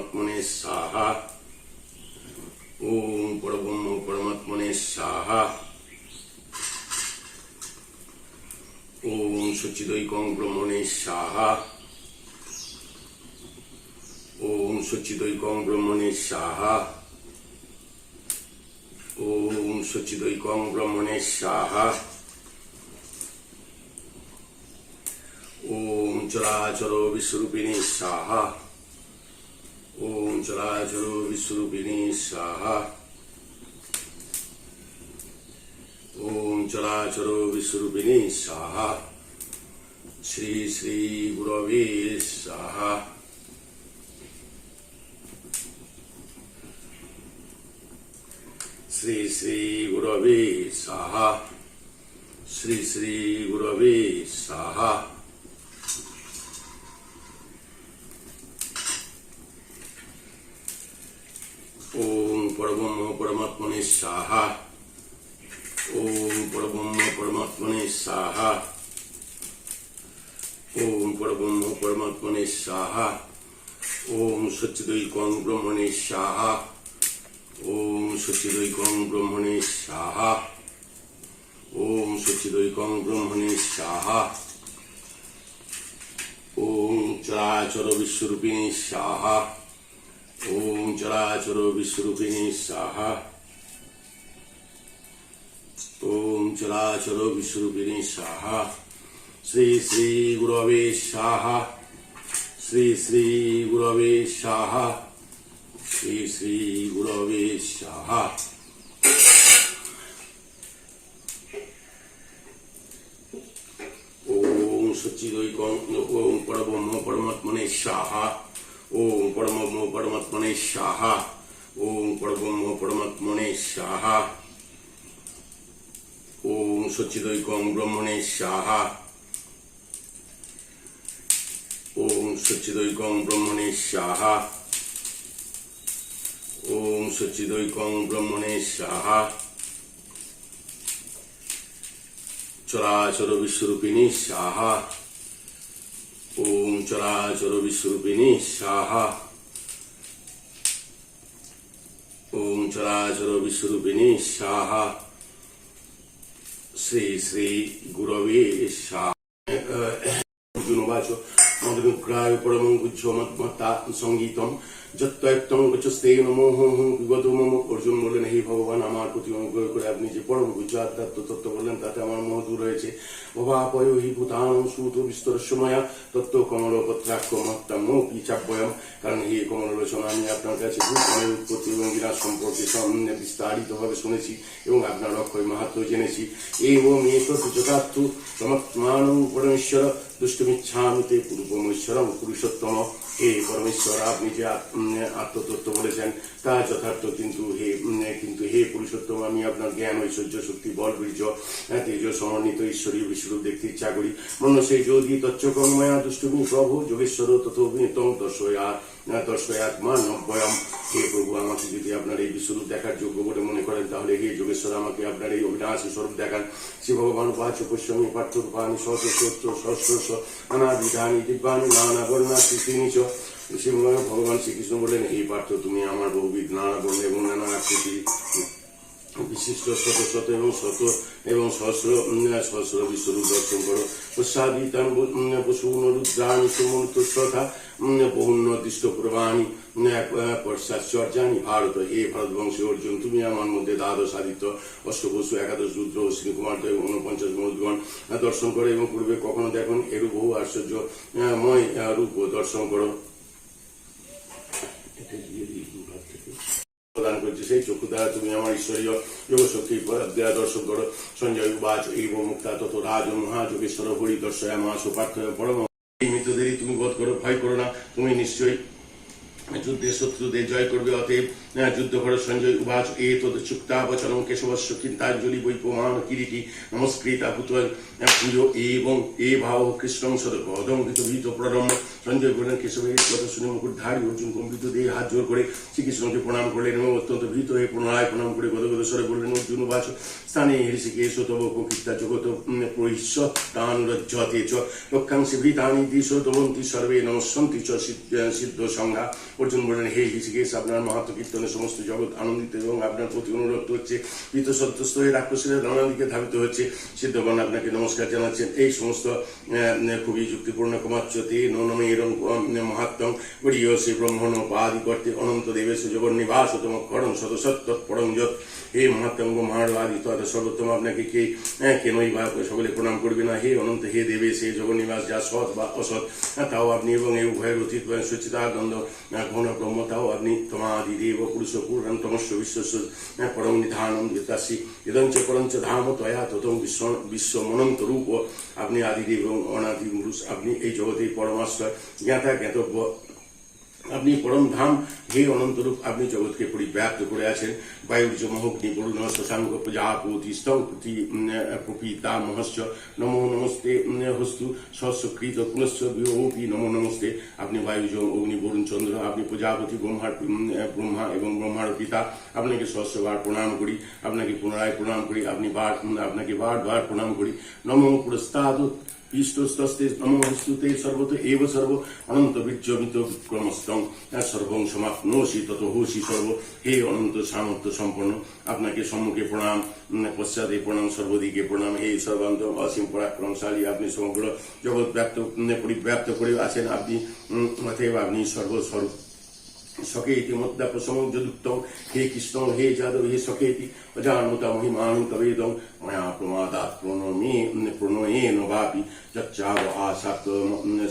পরমাত্মনে সাহা ওম পরব্রহ্ম পরমাত্মনে সাহা ওম সচিদৈকং ব্রহ্মণে সাহা ওম সচিদৈকং ব্রহ্মণে সাহা ওম সচিদৈকং ব্রহ্মণে সাহা ওম চরাচর বিশ্বরূপিণী সাহা ওম চরাচর বিশ্বরূপিণী সাহা ওম চরাচর বিশ্বরূপিণী সাহা শ্রী শ্রী গুরবে সাহা শ্রী শ্রী গুরবে সাহা শ্রী শ্রী গুরবে সাহা ওম পরব্রহ্ম পরমাত্মনে সাহা ওম পরব্রহ্ম পরমাত্মনে সাহা ওম পরব্রহ্ম পরমাত্মনে সাহা ওম সচ্চিদৈকং ব্রহ্মণে সাহা ওম সচ্চিদৈকং ব্রহ্মণে সাহা ওম সচ্চিদৈকং ব্রহ্মণে সাহা ওম চরাচর বিশ্বরূপিণী সাহা ওম চরাচর বিশ্বরূপিণী সাহা ওম চরাচর বিশ্বরূপিণী সাহা শ্রী শ্রী গুরবে সাহা শ্রী শ্রী গুরবে সাহা শ্রী শ্রী গুরবে সাহা ওম সচ্চিদৈকং ওম পরব্রহ্ম পরমাত্মনে সাহা ওম পরব্রহ্ম পরমাত্মনে সাহা ওম পরব্রহ্ম পরমাত্মনে সাহা ওম সচ্চিদৈকং ব্রহ্মণে সাহা ওম সচ্চিদৈকং ব্রহ্মণে সাহা ওম সচ্চিদৈকং ব্রহ্মণে সাহা চরাচর বিশ্বরূপিণী সাহা ওম চরাচর বিশ্বরূপিণী সাহা ওম চরাচর বিশ্বরূপিণী সাহা শ্রী শ্রী গুরবে সাহায্য অর্জুনবাচ গুজ্জ পরমং গুজ্জমত্মতা সঙ্গীতম। যত্তয়ত্তম গচ্ছস্তে নমো হম হম বিগত মম। অর্জুন বললেন হে ভগবান আমার প্রতি অনুগ্রহ করে আপনি যে পরম গুজ্জ আধ্যাত্ম তত্ত্ব বললেন তাতে আমার মোহ দূর হয়েছে হি ভূতান সুত বিস্তর সময়া তত্ত্ব কমল কারণ হে কমল লোচন আমি আপনার কাছে ভূতনের উৎপত্তি এবং বিনাশ সম্পর্কে বিস্তারিতভাবে শুনেছি এবং আপনার অক্ষয় মাহাত্ম জেনেছি। এবং এতৎ যথার্থ সমত্মান পরমেশ্বর দুষ্টমিচ্ছামিতে পূর্বমেশ্বরম পুরুষোত্তম। হে পরমেশ্বর আপনি যে আত- উম, আত্মতত্ত্ব বলেছেন। তা যথার্থ কিন্তু হে কিন্তু হে পুরুষোত্তম, আমি আপনার জ্ঞান, ঐশ্বর্য, শক্তি, বল, বীর্য তেজ, সমন্বিত ঈশ্বরীয় বিশ্বরূপ দেখতে ইচ্ছা করি। মন সেই যোগী তচ্চকর্ময়া দুষ্টমি প্রভু, যোগেশ্বর তত দর্শয়া যদি এই বিশ্বরূপ দেখার যোগ্য বলে মনে করেন, তাহলে হে যোগেশ্বর, আমাকে আপনার এই স্বরূপ দেখান। ভগবান দিব্যানি নানা বর্ণা চ শ্রী ভগবান শ্রীকৃষ্ণ বললেন এই পার্থ, তুমি আমার বহুবিধ নানা বর্ণ এবং নানা আকৃতি, বিশিষ্ট শত শত এবং শত এবং সহস্র সহস্র বিশ্বরূপ দর্শন করো। প্রসাদিতান পশু রুদ্রাণি সুমন্তা বহুন্নদিষ্ট প্রবাণী পশ্চাশ্চর্যানি ভারত, হে ভারতবংশী অর্জুন, তুমি আমার মধ্যে দ্বাদশ আদিত্য, অষ্টবসু, একাদশ রুদ্র শ্রীকুমার এবং ঊনপঞ্চাশ মরুদগণ দর্শন করো এবং পূর্বে কখনো দেখুন এরূপ বহু আশ্চর্যময় রূপ দর্শন করো এটা দিয়ে দিই দুভাগ থেকে। প্রদান করছে সেই চক্ষু দ্বারা তুমি আমার ঈশ্বরীয় যোগ শক্তি দেয়া দর্শন করো সঞ্জয় উবাচ এই মুক্তা তত রাজ মহাযোগেশ্বর হরি দর্শয়া মাস পার্থ পরম এই মৃতদেরই তুমি বোধ করো ভয় করো না তুমি নিশ্চয়ই যুদ্ধে শত্রুদের জয় করবে অতএব যুদ্ধ করো সঞ্জয় উবাচ এ তদ চুক্তা বচনম কেশবস্য চিন্তাঞ্জলি বৈপমান কিরিটি নমস্কৃতা ভূত প্রিয় এবং এ ভাব কৃষ্ণ প্ররম সঞ্জয় বললেন কেশবের কথা শুনে মুকুটধারী অর্জুন কম্পিত দিয়ে হাত জোর করে শ্রীকৃষ্ণকে প্রণাম করলেন এবং অত্যন্ত ভীত হয়ে পুনরায় প্রণাম করে গদগদ স্বরে বললেন, অর্জুন বাচ, স্থানে ঋষিকেশ তব প্রকৃতা জগত প্রহিষ্য তান রজ্জতে চ দিশ দমন্তি সর্বে নমস্যন্তি চ, সিদ্ধ- সংজ্ঞা অর্জুন বললেন, হে ঋষিকেশ, আপনার মাহাত্ম কীর্তনে সমস্ত জগৎ আনন্দিত এবং আপনার প্রতি অনুরক্ত হচ্ছে। ভীত সন্তুষ্ট হয়ে রাক্ষসেরা নানা দিকে ধাবিত হচ্ছে। সিদ্ধগণ আপনাকে নমস্কার জানাচ্ছেন। এই সমস্ত খুবই যুক্তিপূর্ণ কমাচ্যতে ননমে এরম মহাত্মং গড়িয়সে ব্রহ্মণ পাদি কর্তে অনন্ত দেবেশ জগন্নিবাস তম করণ সদসত্ত পরম যত হে মহাত্মঙ্গ মহারাদি তথা সর্বোত্তম আপনাকে কে আহ, কেনই বা সকলে প্রণাম করবে না? হে অনন্ত হে দেবে সে জগন নিবাস যা সৎ বা অসৎ তাও আপনি এবং এই উভয়ের অতীত সচিতানন্দ ঘন ব্রহ্ম তাও আপনি তোমাদি দেব পুরুষ পুরন্তমস্য বিশ্বস্য আহ, পরম নিধানম বিতাসি ইদঞ্চ পরঞ্চ ধাম তয়া ততম বিশ্ব বিশ্ব মনন্ত রূপ আপনি আদিদেব এবং অনাদি পুরুষ আপনি এই জগতে পরমাশ্রয় জ্ঞাতা জ্ঞাতব্য আপনি পরম ধাম, হে অনন্তরূপ আপনি জগৎকে পরিব্যাপ্ত করে আছেন। বায়ুর্য মহগ্নি বরুণ শশাঙ্ক প্রজাপতি স্তম্পতি প্রপিতা মহস্য নমো নমস্তে হস্তু সস্যকৃত পুনশ্চ বিহপি নমো নমস্তে। আপনি বায়ুজ অগ্নি বরুণ চন্দ্র, আপনি প্রজাপতি ব্রহ্মার ব্রহ্মা এবং ব্রহ্মার পিতা। আপনাকে সহস্রবার প্রণাম করি, আপনাকে পুনরায় প্রণাম করি, আপনি বার আপনাকে বার বার প্রণাম করি। নমো পুরস্তাদ ইষ্টস্তস্তে নমস্তুতে সর্বত এব সর্ব অনন্ত বীর্যমিত বিক্রমস্তং সর্বং সমাপ্নোষি তত হোসি সর্ব হে অনন্ত সামর্থ্য সম্পন্ন আপনাকে সম্মুখে প্রণাম পশ্চাতে প্রণাম সর্বদিকে প্রণাম হে সর্বান্ত অসীম পরাক্রমশালী আপনি সমগ্র জগৎ ব্যক্ত পরিব্যাপ্ত করে আছেন আপনি অতএব আপনি সর্বস্বরূপ সকেতি মদ্দা প্রসমুদ্যুক্তং হে কৃষ্ণ হে যাদব হে সকেতি অজানুতা মহিমানু তবেদং ময়া প্রমাদাত প্রণমে প্রণয়েন বাপি যচ্চাব আসাত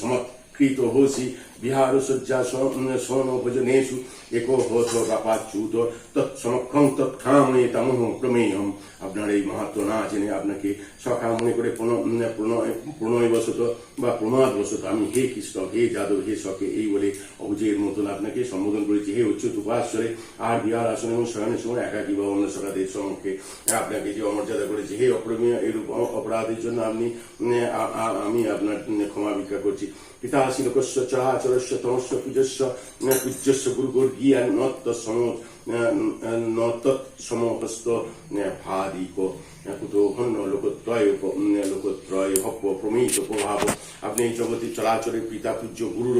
সমৎকৃত হোসি বিহার সজ্জা সোন ভজনেষু একো হোস বাপাচ্যুত তৎসমক্ষং তৎক্ষামে তামহ প্রমেয়ম। আপনার এই মাহাত্ম না জেনে আপনাকে সখা মনে করে প্রণ- প্রণয় প্রণয় বশত বা প্রমাদ বশত আমি হে কৃষ্ণ, হে যাদব, হে সকে এই বলে অবুজের মতন আপনাকে সম্বোধন করেছি। হে উচ্চত উপাশ্বরে আর বিহার আসন এবং শয়নের সময় একাকি বা অন্য সকাদের সম্মুখে আপনাকে যে অমর্যাদা করেছি, হে অপ্রমেয় এরূপ অপরাধের জন্য আপনি আমি আপনার ক্ষমা ভিক্ষা করছি। পিতা শিলকস্য চরাচরস্য তমস্য পূজস্য পূজ্যস্য গুরুগর্গীয়া নত্য সম নত সমহস্ত ভাদিক প্রভাব। আপনি এই জগতে চলাচলে পিতা, পূজ্য, গুরু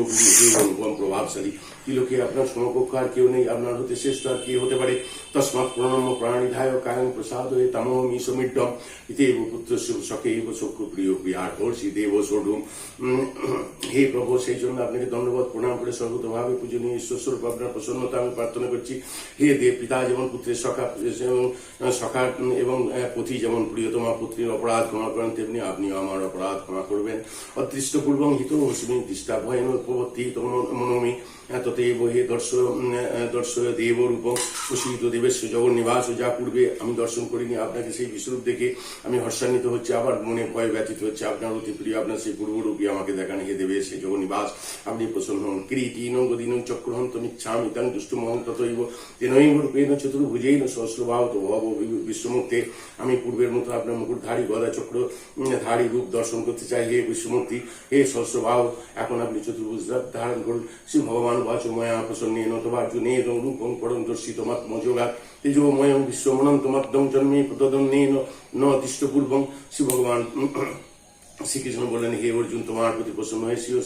অনুপম, প্রভাবশালী। তিলোকে আপনার সমকক্ষ আর কেউ নেই, আপনার হতে শ্রেষ্ঠ আর কে হতে পারে? তস্মাৎ প্রণম প্রাণীধায় কায়ং প্রসাদ হয়ে তামহম ঈশমিড্ডম ইতেব পুত্র সখেব সখ্য প্রিয় প্রিয়ার হর্ষি দেব সোডুম হে প্রভু, সেই জন্য আপনাকে ধন্যবাদ, প্রণাম করে সর্বতভাবে পূজনীয় ঈশ্বরস্বরূপ আপনার প্রসন্নতা আমি প্রার্থনা করছি। হে দেব পিতা যেমন পুত্রের সখা এবং সখা এবং পথি যেমন প্রিয়তমা পুত্রীর অপরাধ ক্ষমা করেন, তেমনি আপনিও আমার অপরাধ ক্ষমা করবেন। অদৃষ্ট পূর্বং হিত হস্মি দৃষ্টা ভয়েন উপবর্তী মনমি ততেব হে দর্শ দর্শ দেব রূপম প্রসিত দেবেশ জগন নিবাস যা পূর্বে আমি দর্শন করিনি, আপনাকে সেই বিশ্বরূপ দেখে আমি হর্ষান্বিত হচ্ছে, আবার মনে ভয় ব্যথিত হচ্ছে। আপনার অতি প্রিয়, আপনার সেই পূর্বরূপী আমাকে দেখান, হে দেবে সে জগন নিবাস আপনি প্রসন্ন হন। কিরীটিন গদিন চক্রহন্ত মিচ্ছামি তাং দুষ্টমহন তথৈব তেনৈব রূপেণ চতুর্ভুজেন সহস্রভাব তো ভব বিশ্বমুক্তে আমি পূর্বের মতো আপনার মুকুটধারী গদা চক্র ধারী রূপ দর্শন করতে চাই, হে বিশ্বমূর্তি হে সহস্রভাব এখন আপনি চতুর্ভুজ ধারণ করুন। শ্রী ভগবান বাচ ময়া প্রসন্নে নতবার্জুনে এবং রূপং পরম দর্শিত মাত্মযোগা তেজোময়ং বিশ্বমনন্তমাত্মং জন্মে প্রদন্নে ন দৃষ্টপূর্বং শ্রী ভগবান শ্রীকৃষ্ণ বললেন, হে অর্জুন, তোমার প্রতি প্রসন্ন হয়ে স্বীয়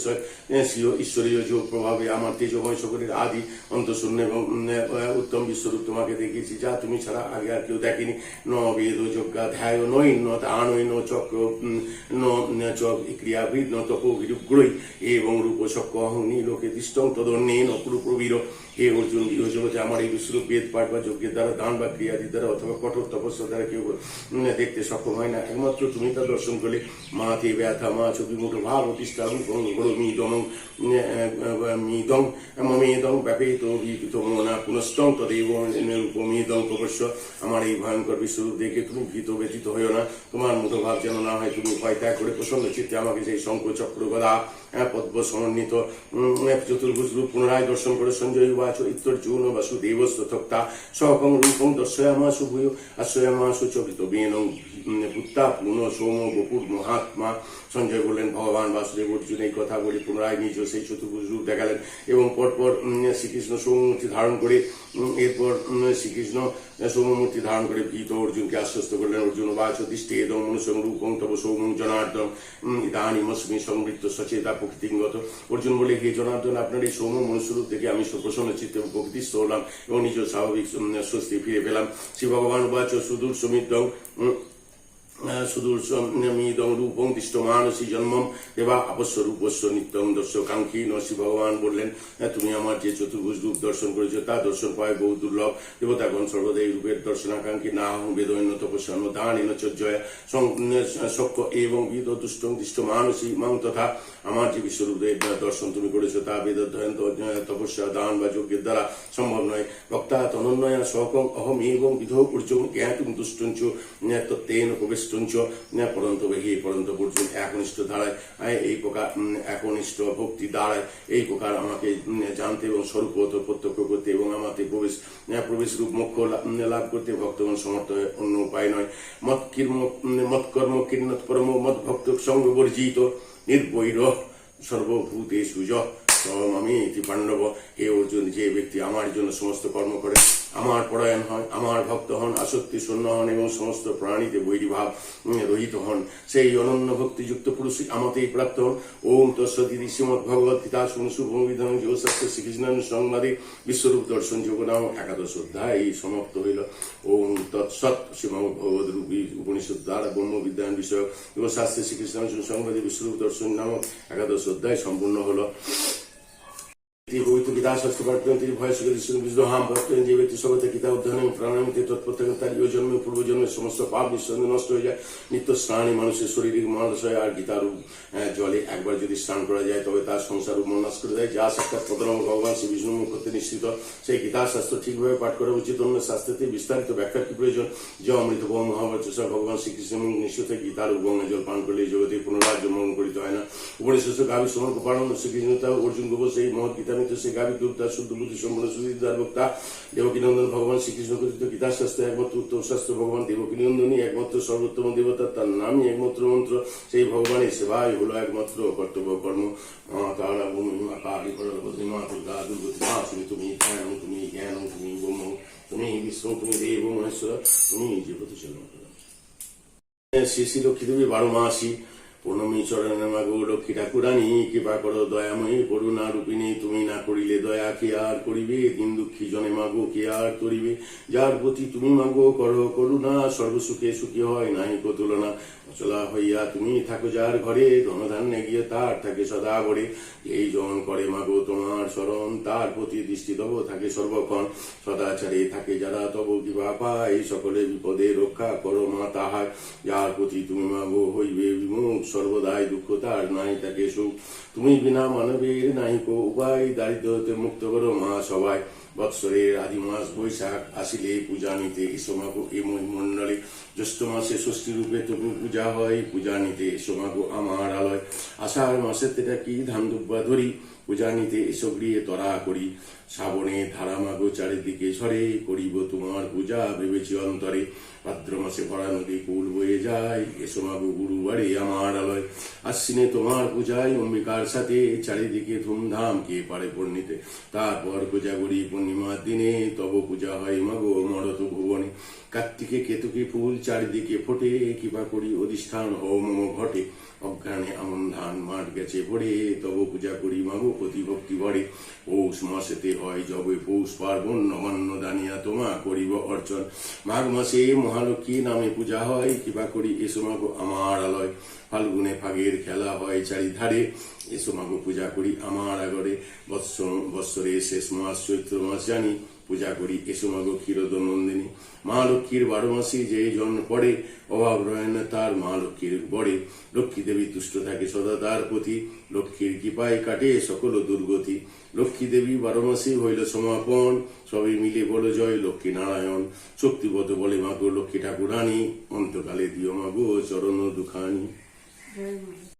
স্বীয় ঈশ্বরীয় যোগ প্রভাবে আমার তেজময় সকলের আদি অন্তঃশূন্য এবং উত্তম বিশ্বরূপ তোমাকে দেখিয়েছি, যা তুমি ছাড়া আগে আর কেউ দেখেনি। ন বেদ যজ্ঞা ধ্যায় নৈ, ন চক্র ন চ ক্রিয়াভিদ ন তপো এবং রূপ চক্র অহং নীলোকে দৃষ্টং তদন্যে ন প্রবীর হে অর্জুন জগতে আমার এই বিশ্বরূপ বেদ পাঠ বা যজ্ঞের দ্বারা দান বা ক্রিয়াদি দ্বারা অথবা কঠোর তপস্যা দ্বারা কেউ দেখতে সক্ষম হয় না। একমাত্র তুমি তা দর্শন করলে মাথে ব্যথা, মা ছবি মুঠো ভাব অতিষ্ঠা রূপং গড় মিদম মিদং মমেদং ব্যাপেত বিপিত মনা পুনস্তং তদেব রূপমিদং প্রবশ্য আমার এই ভয়ঙ্কর বিশ্বরূপ দেখে তুমি ভীত ব্যতীত হইও না। তোমার মুঠো ভাব যেন না হয়, তুমি উপায় ত্যাগ করে প্রসন্ন চিত্তে আমাকে সেই শঙ্খ চক্র গদা পদ্ম সমন্বিত চতুর্ভুজ রূপ পুনরায় দর্শন করে সঞ্জয় উবাচ ইত্যর্জুন বাসুদেবস্তথক্তা সকং রূপং দর্শয়ামাসু ভূয়, আশ্রয়ামাসু চরিত বেনং পুত্তা পুনঃ সোম বপুর মহাত্মা। সঞ্জয় বললেন, ভগবান বাসুদেব অর্জুন এই কথা বলে পুনরায় নিজ সেই চতুর্ভুজ রূপ দেখালেন এবং পরপর শ্রীকৃষ্ণ সৌমূর্তি ধারণ করে এরপর শ্রীকৃষ্ণ সৌমূর্তি ধারণ করে ভীত অর্জুনকে আশ্বস্ত করলেন। অর্জুন বাচ দৃষ্টি এদম মনুষ্যং রূপং তব সৌমং জনার্দন সচেতা প্রকৃতিগত অর্জুন বলে, হে জনার্দন, আপনার এই সৌম্য মনুষ্যরূপ থেকে আমি সুপ্রসন্ন চিত্তে প্রকৃতিস্থ হলাম এবং নিজ স্বাভাবিক স্বস্তি ফিরে পেলাম। শ্রী ভগবান বাচ সুদূর সমিদ্রং উম, সুদূরমিদং রূপং তিষ্ট মানসী জন্মম দেবা রূপস্য নিত্যং দর্শ কাঙ্ক্ষী নরসি ভগবান বললেন "হ্যাঁ, তুমি আমার যে চতুর্ভুজ রূপ দর্শন করেছ তা দর্শন পায় বহু দুর্লভ দেবতাগণ সর্বদা এই রূপের দর্শনাকাঙ্ক্ষী না হন বেদৈন্য তপস্যা দান চর্যয়া সক্য এবং বিদ দুষ্টং তিষ্ট মানসী মাং তথা আমার যে বিশ্বরূপের দর্শন তুমি করেছ তা বেদ অধ্যয়ন তপস্যা দান বা যজ্ঞের দ্বারা সম্ভব নয় বক্তা তনন্নয়া সকং অহম এবং বিধ পূর্যং জ্ঞাতুম দুষ্টঞ্চ তত্ত্বেন প্রবেষ্টঞ্চ পরন্ত হে পরন্ত পর্যন্ত একনিষ্ঠ আহ, এই প্রকার একনিষ্ঠ ভক্তি দ্বারায় এই প্রকার আমাকে জানতে এবং স্বরূপত প্রত্যক্ষ করতে এবং আমাতে প্রবেশ প্রবেশ রূপ লা- লাভ করতে ভক্তগণ সমর্থ অন্য উপায় নয়। মত কর্ম মৎকর্ম কীর্ণত মত ভক্ত সঙ্গ বর্জিত নির্বৈর সর্বভূতে সুজ আমি ইতি পাণ্ডব। হে অর্জুন যে ব্যক্তি আমার জন্য সমস্ত কর্ম করে আমার পরায়ণ হন, আমার ভক্ত হন, আসক্তি শূন্য হন এবং সমস্ত প্রাণীতে বৈরিভাব রহিত হন। সেই অনন্য ভক্তিযুক্ত পুরুষ আমাতেই প্রাপ্ত হন। ওম তৎসদি শ্রীমদ ভগবত গীতা যোগশাস্ত্র শ্রীকৃষ্ণ সংবাদে বিশ্বরূপ দর্শন যোগ নাম একাদশ অধ্যায় এই সমাপ্ত হইল। ওম তৎসৎ শ্রীমদ ভগবত রূপী উপনিষদ দ্বারা ব্রহ্ম বিজ্ঞান বিষয় যোগশাস্ত্রে শ্রীকৃষ্ণ সংবাদে বিশ্বরূপ দর্শন নামক একাদশ অধ্যায় সম্পূর্ণ হলো। পবিত্র গীতা শাস্ত্র পাঠ করেন তিনি ভয় বিশুদ্ধ হাম ভক্তেন যে ব্যক্তি সবাই গীতা অধ্যয়ন প্রাণায়ামিতে তৎপ্রত্যেক তার ইহ জন্মে পূর্ব জন্মের সমস্ত পাপ নিঃসন্দেহে নষ্ট হয়ে যায় নিত্য স্নানই মানুষের শারীরিক মানস হয় আর গীতার জলে একবার যদি স্নান করা যায় তবে তার সংসার মনাশ করে দেয় যা সাক্ষাৎ প্রধান ভগবান শ্রী বিষ্ণু মুখ করতে নিশ্চিত সেই গীতা শাস্ত্র ঠিকভাবে পাঠ করা উচিত অন্য শাস্ত্রতে বিস্তারিত ব্যাখ্যার কি প্রয়োজন যে অমৃত মহাবচসা ভগবান শ্রীকৃষ্ণ নিশ্চিত গীতার উবঙ্গে জল পান করলে এই জগতে পুনরায় জন্মগ্রহণ করিতে হয় না উপনিষদ গাভী সমর্প পালন শ্রীকৃষ্ণ অর্জুন গোবর সেই মহৎ গীতামিত সেই গাভী দুর্তা শুদ্ধ বুদ্ধি সম্পূর্ণ সুবিধার বক্তা, দেবকী নন্দন ভগবান শ্রীকৃষ্ণ কথিত গীতা শাস্ত্র একমাত্র উত্তম শাস্ত্র ভগবান দেবকী নন্দনী, একমাত্র সর্বোত্তম দেবতা, তার নামই একমাত্র মন্ত্র। সেই ভগবানের সেবাই হলো একমাত্র কর্তব্য কর্ম। মা তারা ভূমি, মা কালী পরবতী মা দুর্গা দুর্গতি, মা তুমি তুমি জ্ঞান তুমি জ্ঞান তুমি, ব্রহ্ম তুমি, বিষ্ণু তুমি, দেব মহেশ্বর তুমি যে শ্রী শ্রী লক্ষ্মী দেবী বারো মাসি পূর্ণমী চরণে মাগো লক্ষ্মী ঠাকুরানী, কৃপা করো দয়াময়ী করুণা রূপিণী, তুমি না করিলে দয়া কে আর করিবে? দিন দুঃখী জনে মাগো কে আর করিবে? যার প্রতি তুমি মাগো করো করুণা, সর্বসুখে সুখী হয় নাই কো তুলনা অচলা হইয়া তুমি থাকো যার ঘরে, ধনধান্যে গিয়ে তার থাকে সদা ভরে এই জন করে মাগো তোমার স্মরণ তার প্রতি দৃষ্টি তব থাকে সর্বক্ষণ। সদাচারে থাকে যারা তব কিবা পায়, সকলে বিপদে রক্ষা করো মা তাহার। যার প্রতি তুমি মাগো হইবে বিমুখ সর্বদাই দুঃখ তার নাই তাকে সুখ। তুমি বিনা মানবের নাই কো উপায় দারিদ্র হতে মুক্ত করো মা সবাই। বৎসরের আদি মাস বৈশাখ আসিলে পূজা নিতে সোমাগো এ মন্ডলে জ্যৈষ্ঠ মাসে ষষ্ঠী রূপে তবু পূজা হয়, পূজা নিতে সোমাগো আমার আলয়। আষাঢ় মাসে তেটা কি ধান দুব্বা ধরি পূজা নিতে এসব গৃহে তরা করি। শ্রাবণে ধারা মাগো চারিদিকে ঝরে করিব তোমার পূজা, ভেবেছি অন্তরে। ভাদ্র মাসে ভরা নদী কুল বয়ে যায়। এসো মাগো গুরু বাড়ি আমার আলয়। আশ্বিনে তোমার পূজায় অম্বিকার সাথে চারিদিকে ধুমধাম কে পারে পূর্ণিতে তারপর পূজা করি পূর্ণিমার দিনে তব পূজা হয় মাগো মরত ভুবনে। কার্তিকে কেতুকি ফুল চারিদিকে ফোটে কিবা করি অধিষ্ঠান ও মম ঘটে। অজ্ঞানে আমন ধান মাঠ গেছে ভরে, তব পূজা করি মাগো প্রতি ভক্তি ভরে পৌষ মাসেতে হয় জবে পৌষ পার্বণ নবান্ন দানিয়া তোমা করিব অর্চন। মাঘ মাসে মহালক্ষ্মী নামে পূজা হয় কিবা করি এ সময় আমার আলয়। ফাল্গুনে ফাগের খেলা হয় চারিধারে এসো মাগো পূজা করি আমার আগরে। বৎসর বৎসরের শেষ মাস চৈত্র মাস জানি, পূজা করি এসো মাগো ক্ষীরদ নন্দিনী। মা লক্ষ্মীর বারো মাসে যে জন পড়ে, অভাব রয় না তার মা লক্ষ্মীর বড়ে। লক্ষ্মী দেবী তুষ্ট থাকে সদা তার প্রতি, লক্ষ্মীর কৃপায় কাটে সকল দুর্গতি। লক্ষ্মী দেবী বারো মাসে হইল সমাপন সবই মিলে বলো জয় লক্ষ্মী নারায়ণ। শক্তিবত বলে মাগো লক্ষ্মী ঠাকুরানী, অন্তকালে দিও মাগো চরণ দুখানি।